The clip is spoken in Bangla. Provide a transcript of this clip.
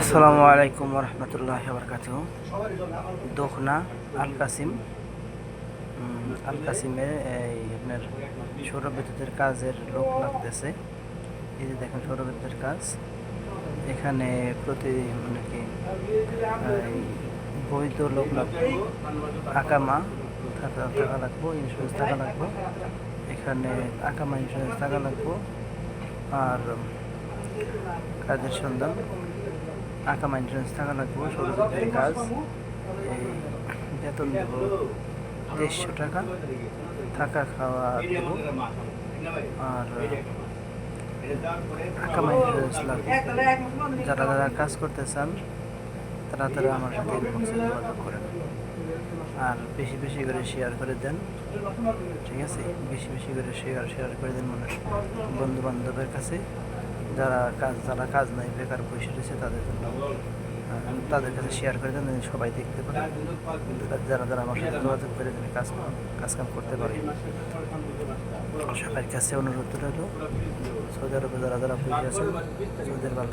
আসসালামু আলাইকুম রহমতুল্লাহ বরকাত দোখনা আল কাসিম আল কাসিমে এই আপনার সৌর বিদ্যুতের কাজের লোক লাগতেছে। এই যে দেখেন সৌর বিদ্যুতের কাজ। এখানে প্রতি মানে কি বৈধ লোক লাগবে আকামা, থাকা থাকা লাগবো ইন্স্যুরেন্স থাকা লাগবো। এখানে আকামা ইন্স্যুরেন্স থাকা লাগবো। আর, কাজের সন্ধান। আঁকা মেনটেন্স থাকা লাগবে সৌরবিদ্যুতের কাজ। বেতন দেব, দেড়শো টাকা থাকা খাওয়া দেব। আর আঁকা মেনটেন্স লাগবে। যারা যারা কাজ করতে চান, তারা তারা আমার সাথে ইনবক্সে যোগাযোগ করেন আর বেশি বেশি করে শেয়ার করে দেন, ঠিক আছে? বেশি বেশি করে শেয়ার শেয়ার করে দেন মানুষ বন্ধু বান্ধবের কাছে। যারা কাজ যারা কাজ নাই, বেকার বসে রয়েছে, তাদের জন্য তাদের কাছে শেয়ার করে দেন সবাই দেখতে পারে। যারা যারা আমার সাথে যোগাযোগ করে যেন কাজ কাজ কাম করতে পারে। সবার কাছে অনুরোধ রইল, সৌদি আরবে যারা যারা বসে আছেন, সৌদি আরব আল